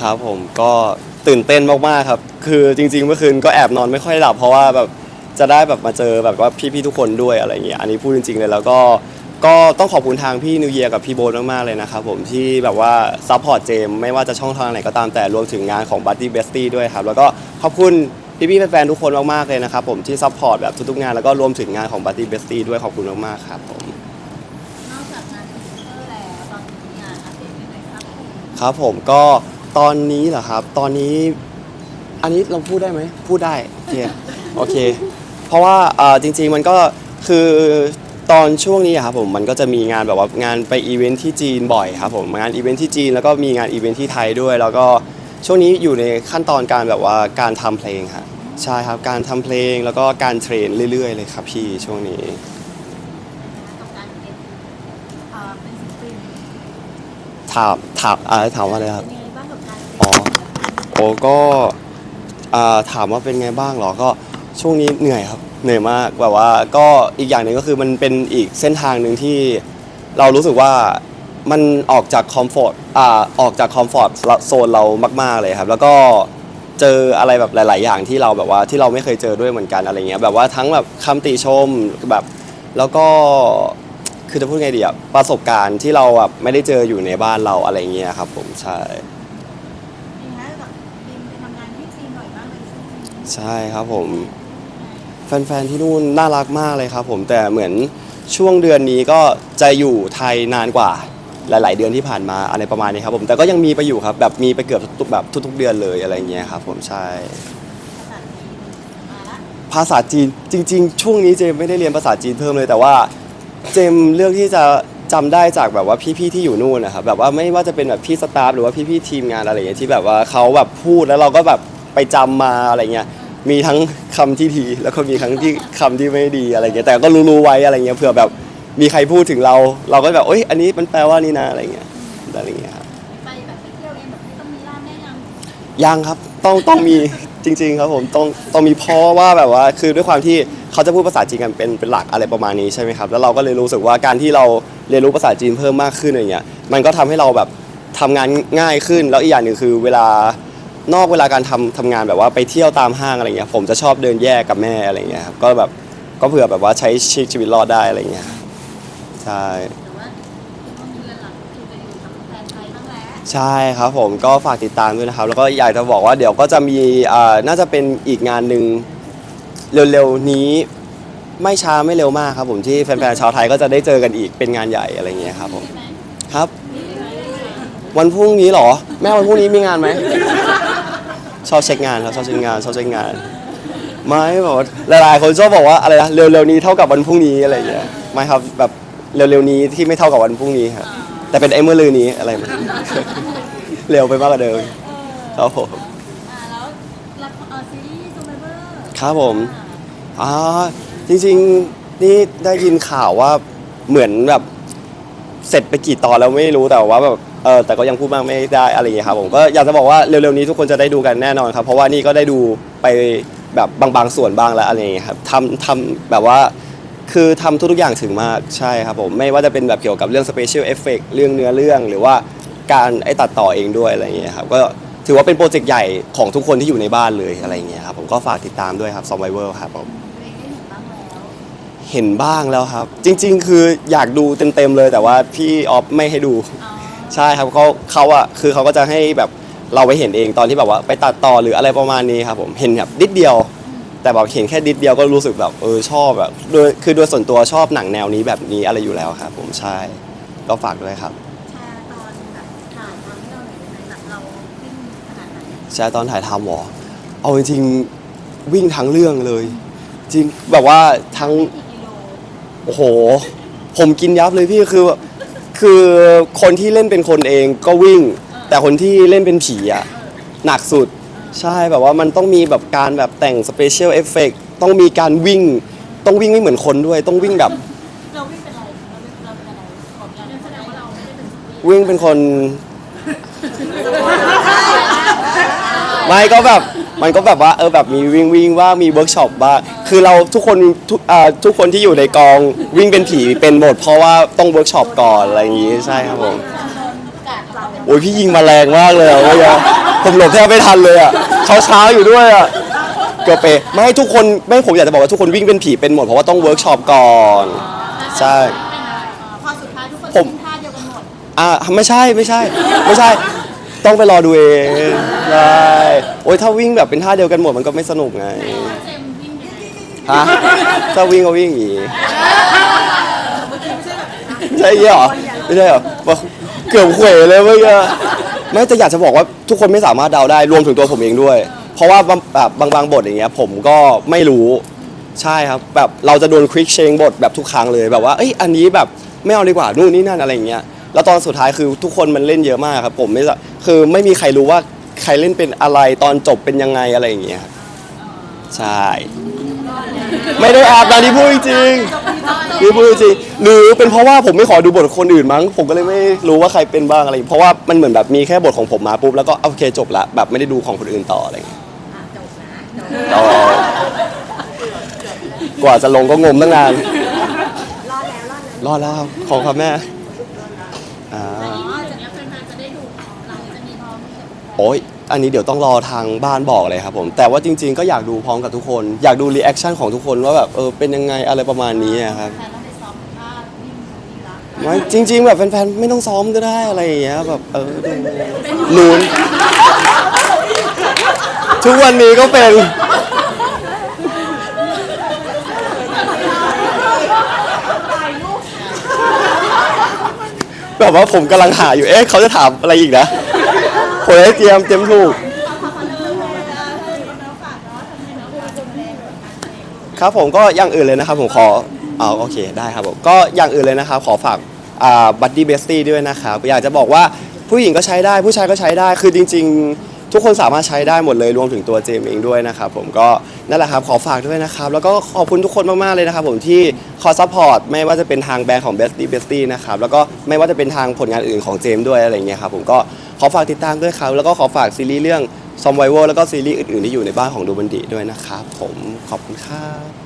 ครับผมก็ตื่นเต้นมากๆครับ คือจริง ๆ เมื่อคืนก็แอบนอนไม่ค่อยหลับเพราะว่าแบบจะได้แบบมาเจอแบบว่าพี่ๆทุกคนด้วยอะไรเงี้ยอันนี้พูดจริง ๆ เลยแล้วก็ก็ต้องขอบคุณทางพี่นิวเยียกับพี่โบนมากๆเลยนะครับผมที่แบบว่าซัพพอร์ตเจมไม่ว่าจะช่องทางไหนก็ตามแต่รวมถึงงานของ Buddy Bestie ด้วยครับ แล้วก็ขอบคุณพี่ๆแฟนๆทุกคนมากๆเลยนะครับผมที่ซัพพอร์ตแบบทุกๆงานแล้วก็รวมถึงงานของ Buddy Bestie ด้วยขอบคุณมากๆครับผมนอกจากงานพรีเซนเตอร์แล้วตอนนี้งานอัปเดตยังไงครับคุณครับผมก็ ตอนนี้เหรอครับ ตอนนี้ อันนี้เราพูดได้ไหม พูดได้ โอเค โอเค เพราะว่าเอ่อจริง ๆ มันก็คือตอนช่วงนี้อะครับผม มันก็จะมีงานแบบว่างานไปอีเวนท์ที่จีนบ่อยครับผม งานอีเวนท์ที่จีนแล้วก็มีงานอีเวนท์ที่ไทยด้วย แล้วก็ช่วงนี้อยู่ในขั้นตอนการแบบว่าการทำเพลงครับใช่ครับ การทำเพลงแล้วก็การเทรนเรื่อยๆ เลยครับพี่ช่วงนี้ กับการเป็นเอ่อเป็นศิลปินถามถามอ่าถามว่าอะไรครับ เป็นยังไง ก็อ่าถามว่าเป็นไงบ้างเหรอก็ช่วงนี้เหนื่อยครับเหนื่อยมากแบบว่าก็อีกอย่างหนึ่งก็คือมันเป็นอีกเส้นทางหนึ่งที่เรารู้สึกว่ามันออกจากคอมฟอร์ตอ่าออกจากคอมฟอร์ตโซนเรามาก ๆเลยครับ แล้วก็เจออะไรแบบหลาย ๆ อย่างที่เราแบบว่าที่เราไม่เคยเจอด้วยเหมือนกันอะไรเงี้ยแบบว่าทั้งแบบคำติชมแบบแล้วก็คือจะพูดไงดีอะประสบการณ์ที่เราแบบไม่ได้เจออยู่ในบ้านเราอะไรเงี้ยครับผมใช่ ใช่ครับผม แฟนๆที่นู่นน่ารักมากเลยครับ ผมแต่เหมือนช่วงเดือนนี้ก็จะอยู่ไทยนานกว่า หลาย ๆ เดือนที่ผ่านมาอะไรประมาณนี้ครับผมแต่ก็ยังมีไปอยู่ครับแบบมีไปเกือบทุกแบบทุก ๆ เดือนเลยอะไรเงี้ยครับผมใช่ ภาษาจีนจริง ๆ ช่วงนี้เจมไม่ได้เรียนภาษาจีนเพิ่มเลยแต่ว่า เจมเลือกที่จะจำได้จากแบบว่าพี่ๆที่อยู่นู่นนะครับแบบว่าไม่ว่าจะเป็นแบบพี่สตาฟหรือว่าพี่ๆทีมงานอะไรอย่างเงี้ยที่แบบว่าเขาแบบพูดแล้วเราก็แบบไปจำมาอะไรเงี้ย มีทั้งคำที่ดีแล้วก็มีทั้งที่คำที่ไม่ดีอะไรเงี้ยแต่ก็รู้ๆไว้อะไรเงี้ยเผื่อแบบมีใครพูดถึงเรา เราก็แบบเอ้ยอันนี้มันแปลว่านี่นะอะไรเงี้ยอะไรเงี้ยครับไปแบบไปเที่ยวเองแบบไม่ต้องมีร้านแนะนำยังครับต้องต้องมีจริง ๆ ครับผมต้องต้องมีเพราะว่าแบบว่าคือด้วยความที่เขาจะพูดภาษาจีนกันเป็นเป็นหลักอะไรประมาณนี้ใช่ไหมครับแล้วเราก็เลยรู้สึกว่าการที่เราเรียนรู้ภาษาจีนเพิ่มมากขึ้นอย่างเงี้ยมันก็ทำให้เราแบบทำงานง่ายขึ้นแล้วอีกอย่างหนึ่งคือเวลา นอกเวลาการทำทำงานแบบว่าไปเที่ยวตามห้างอะไรเงี้ยผมจะชอบเดินแยกกับแม่อะไรเงี้ยครับก็แบบก็เผื่อแบบว่าใช้ชีวิตรอดได้อะไรเงี้ยใช่แต่ว่าช่วงเดือนหลังคือจะอยู่กับแฟนไทยบ้างแล้ว ใช่ครับผมก็ฝากติดตามด้วยนะครับ แล้วก็อยากจะบอกว่าเดี๋ยวก็จะมีอ่าน่าจะเป็นอีกงานหนึ่งเร็วๆนี้ไม่ช้าไม่เร็วมากครับ ผมที่แฟนๆชาวไทยก็จะได้เจอกันอีกเป็นงานใหญ่อะไรเงี้ยครับผมใช่ไหมครับ วันพรุ่งนี้เหรอ แม่วันพรุ่งนี้มีงานไหม ชอบเช็คงานครับชอบเช็คงานชอบเช็คงาน ไม่แบบว่าหลายๆ คนชอบบอกว่าอะไรนะเร็วๆนี้เท่ากับวันพรุ่งนี้อะไรอย่างเงี้ยไม่ครับแบบเร็วๆนี้ที่ไม่เท่ากับวันพรุ่งนี้ครับแต่เป็นไอ้เมื่อลือนี้อะไรเร็วไปมากกว่าเดิมครับผมอ่าแล้วละครเอ่อซีรีส์ซูเปอร์เบอร์ครับผมอ่าจริงๆนี่ได้ยินข่าวว่าเหมือนแบบ เสร็จไปกี่ตอนแล้วไม่รู้แต่ว่าแบบเออแต่ก็ยังพูดมากไม่ได้อะไรอย่างเงี้ยครับผมก็อยากจะบอกว่าเร็วๆนี้ทุกคนจะได้ดูกันแน่นอนครับ เพราะว่านี่ก็ได้ดูไปแบบบางบางส่วนบ้างแล้วอะไรอย่างเงี้ยครับทำทำแบบว่าคือทำทุกๆอย่างถึงมากใช่ครับผมไม่ว่าจะเป็นแบบเกี่ยวกับเรื่องสเปเชียลเอฟเฟกเรื่องเนื้อเรื่องหรือว่าการไอ้ตัดต่อเองด้วยอะไรอย่างเงี้ยครับก็ถือว่าเป็นโปรเจกต์ใหญ่ของทุกคนที่อยู่ในบ้านเลยอะไรอย่างเงี้ยครับผมก็ฝากติดตามด้วยครับ Survivor ครับผมตับ้างแล้ว เห็นบ้างแล้วครับ จริง ๆ คืออยากดูเต็มๆเลย แต่ว่าพี่ออฟไม่ให้ดูอ๋อใช่ครับเขาเขาอะคือเขาก็จะให้แบบเราไปเห็นเองตอนที่แบบว่าไปตัดต่อหรืออะไรประมาณนี้ครับผมเห็นแบบนิดเดียว แต่แบบเห็นแค่นิดเดียวก็รู้สึกแบบเออชอบแบบโดยคือโดยส่วนตัวชอบหนังแนวนี้แบบนี้อะไรอยู่แล้วครับผมใช่ก็ฝากด้วยครับแชร์ตอนแบบถ่ายทำให้เราหน่อยได้ไหมแบบเราวิ่งขนาดไหนใช่ตอนถ่ายทำหรอเอาจริงๆวิ่งทั้งเรื่องเลย จริงแบบว่าทั้งกี่กิ โลโอ้โห ผมกินยับเลยพี่คือคือคนที่เล่นเป็นคนเองก็วิ่ง แต่คนที่เล่นเป็นผีอะหนักสุดใช่แบบว่ามันต้องมีแบบการแบบแต่งสเปเชียลเอฟเฟกต้องมีการวิ่ง ต้องวิ่งไม่เหมือนคนด้วย ต้องวิ่งแบบ เราวิ่งเป็นอะไรเราวิ่งเราเป็นอะไรของการแสดงว่าเราไม่ได้เป็นสปีดวิ่งเป็นคน ไม่ก็แบบ มันก็แบบว่าเออแบบมีวิ่งวิ่งว่ามีเวิร์กช็อปบ้างคือเราทุกคนทุกอ่าทุกคนที่อยู่ในกองวิ่งเป็นผีเป็นหมด เพราะว่าต้องเวิร์กช็อปก่อนอะไรอย่างงี้ใช่ครับผมกาดเราเป็นโอ้ยพี่ยิงมาแรงมากเลยอะเมื่อกี้ผมหลบแทบไม่ทันเลยอะเช้าเช้าๆอยู่ด้วยอะเกือบเปะไม่ให้ทุกคนไม่ให้ผมอยากจะบอกว่าทุกคนวิ่งเป็นผีเป็นหมดเพราะว่าต้องเวิร์กช็อปก่อนใช่ พอสุดท้ายทุกคนผมทิ้งท่าเดียวกันหมด อ่าไม่ใช่ไม่ใช่ ไม่ใช่ ต้องไปรอดูเองใช่โอ้ยถ้าวิ่งแบบเป็นท่าเดียวกันหมดมันก็ไม่สนุกไงเจมส์วิ่งยังไงฮะถ้าวิ่งก็วิ่งอย่างงี้ใช่อย่างงี้เหรอไม่ใช่เหรอเกือบเขวเลยเมื่อกี้ไม่แต่อยากจะบอกว่าทุกคนไม่สามารถเดาได้รวมถึงตัวผมเองด้วย เพราะว่าบางแบบบางบางบทอย่างเงี้ยผมก็ไม่รู้ใช่ครับแบบเราจะโดนคลิกเชงบทแบบทุกครั้งเลยแบบว่าเอ้ยอันนี้แบบไม่เอาดีกว่านู่นนี่นั่นอะไรอย่างเงี้ย แล้วตอนสุดท้ายคือทุกคนมันเล่นเยอะมากครับ ผมไม่จะคือไม่มีใครรู้ว่าใครเล่นเป็นอะไรตอนจบเป็นยังไงอะไรอย่างเงี้ยครับใช่ ไม่ได้อาบนะนี่พูดจริงๆนี่พูดจริงหรือเป็นเพราะว่าผมไม่ขอดูบทคนอื่นมั้ง ผมก็เลยไม่รู้ว่าใครเป็นบ้างอะไรเพราะว่ามันเหมือนแบบมีแค่บทของผมมาปุ๊บแล้วก็โอเคจบละแบบไม่ได้ดูของคนอื่นต่ออะไรอย่างเงี้ยต่อกว่าจะลงก็งมตั้งนาน รอดแล้วครับขอบครับแม่ อ่าจากนี้แฟนๆจะได้ดูเราจะมีพร้อมโอ้ยอันนี้เดี๋ยวต้องรอทางบ้านบอกเลยครับผม แต่ว่าจริงๆก็อยากดูพร้อมกับทุกคน อยากดูรีแอคชั่นของทุกคนว่าแบบเออเป็นยังไงอะไรประมาณนี้อะครับแฟนต้องไปซ้อมท่าวิ่งวิ่งรักไม่จริง ๆ แบบแฟนๆไม่ต้องซ้อมก็ได้อะไรอย่างเงี้ยแบบเออดูนูนทุกวันนี้ก็เป็น แบบว่าผมกำลังหาอยู่ เอ๊ะเขาจะถามอะไรอีกนะผมให้เตรียมเตรียมถูก ครับผมก็อย่างอื่นเลยนะครับผมขอเอาโอเคได้ครับผมก็อย่างอื่นเลยนะครับ ขอฝากอ่าบัดดี้เบสตี้ด้วยนะครับ อยากจะบอกว่าผู้หญิงก็ใช้ได้ผู้ชายก็ใช้ได้คือจริง ๆ ทุกคนสามารถใช้ได้หมดเลยรวมถึงตัวเจมเองด้วยนะครับผมก็นั่นแหละครับขอฝากด้วยนะครับ แล้วก็ขอบคุณทุกคนมากๆเลยนะครับผมที่คอยซัพพอร์ตไม่ว่าจะเป็นทางแบรนด์ของ b e s t i e b e s t i e นะครับแล้วก็ไม่ว่าจะเป็นทางผลงานอื่นของเจมด้วยอะไรเงี้ยครับผมก็ขอฝากติดตามด้วยครับแล้วก็ขอฝากซีรีส์เรื่องซอมไวเวอร์แล้วก็ซีรีส์อื่นๆที่อยู่ในบ้านของดูบันดีด้วยนะครับผมขอบคุณครับ